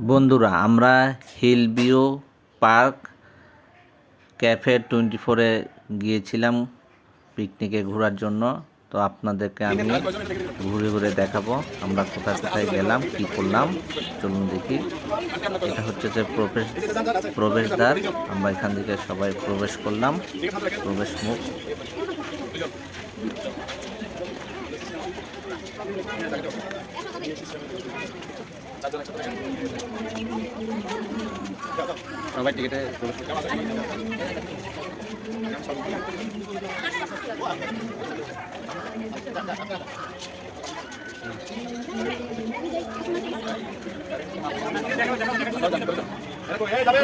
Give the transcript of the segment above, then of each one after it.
বন্ধুরা আমরা hill park cafe twenty ফোরে গিয়েছিলাম পিকনিকে ঘোরার জন্য। তো আপনাদেরকে আমি ঘুরে ঘুরে দেখাবো। আমরা কোথায় কোথায় গেলাম কি করলাম চলুন দেখি। এটা হচ্ছে যে প্রবেশ প্রবেশদ্বার। আমরা এখান থেকে সবাই প্রবেশ করলাম। প্রবেশ মুখ। সবাই টিকিটে ইমানে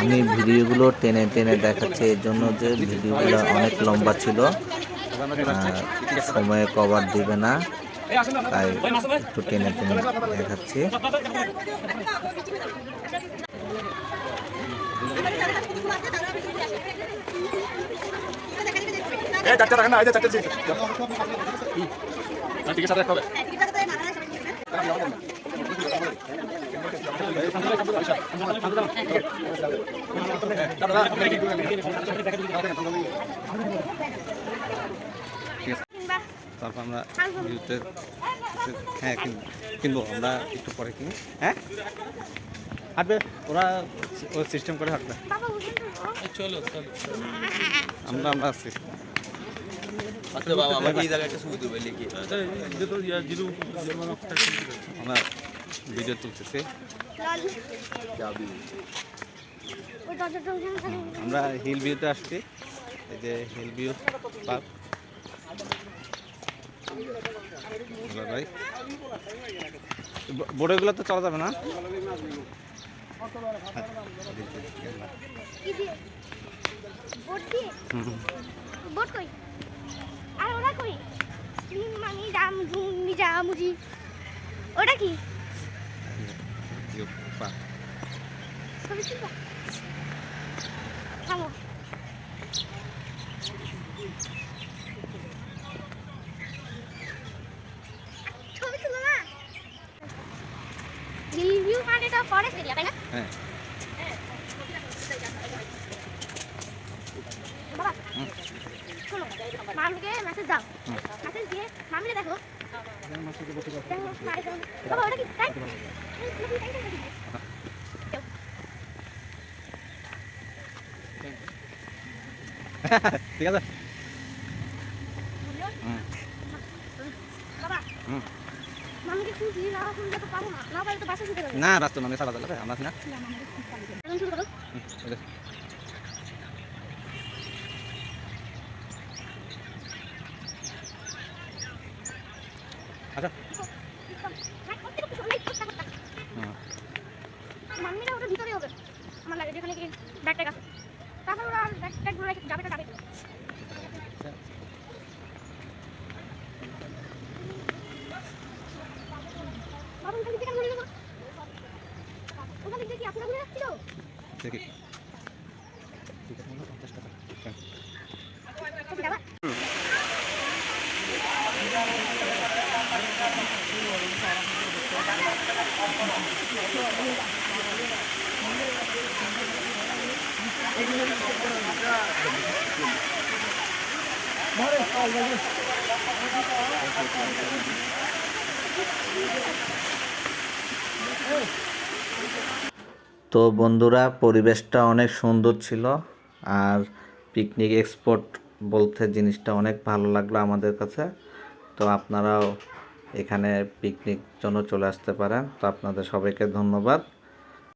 আমি ভিডিওগুলো টেনে টেনে দেখাচ্ছি এর জন্য যে ভিডিওগুলো অনেক লম্বা ছিল সময়ে কভার দিবে না তাই একটু টেনে টেনে দেখাচ্ছি এই চারটে রাখেন না এই যে চারটে জিনিস টিকিট সাথে হবে তারপর আমরা ভিউতে হ্যাঁ কিনবো। কিনবো আমরা একটু পরে কিনি। হ্যাঁ? হাঁটবে? ওরা ও সিস্টেম করে হাঁটবে। চলো আমরা আমরা আসছি। আচ্ছা বাবা আমাকে এই জায়গায় একটা ছবি দেবে লিখে। আমরা ভিডিও তুলতেছি। আমরা হিল ভিউতে আসছি। এই যে হিল ভিউ পার্ক। ভাই। বোর্ডগুলো তো চলা যাবে না? আর ওরা কই? মামি ঝুম ওটা কি? ভিউ পার্ক ছবি তুলবা থামো ছবি তুলো না রিভিউ এটা ফরেস্ট এরিয়া তাই না হ্যাঁ। বাবা মামুকে মেসেজ দাও মেসেজ দিয়ে মামুকে দেখো বাবা ওটা কি তাই ঠিক আছে না রাস্তা নামে সারা যাবে আমরা না। আচ্ছা মাম্মিরা ওটা ভিতরে হবে আমার লাগে যেখানে কি ব্যাগ আছে তারপর ওরা ব্যাগ রেখে যাবে তো যাবে বাবা ওখান থেকে ঘুরে নেব ওখান থেকে কি আপনারা ঘুরে যাচ্ছিল দেখি ঠিক আছে, আমরা পঞ্চাশ টাকা। হ্যাঁ। কোথায় যাবা তো বন্ধুরা, পরিবেশটা অনেক সুন্দর ছিল আর পিকনিক এক্সপোর্ট বলতে জিনিসটা অনেক ভালো লাগল আমাদের কাছে। তো আপনারাও এখানে পিকনিক জন্য চলে আসতে পারেন। তো আপনাদের সবাইকে ধন্যবাদ।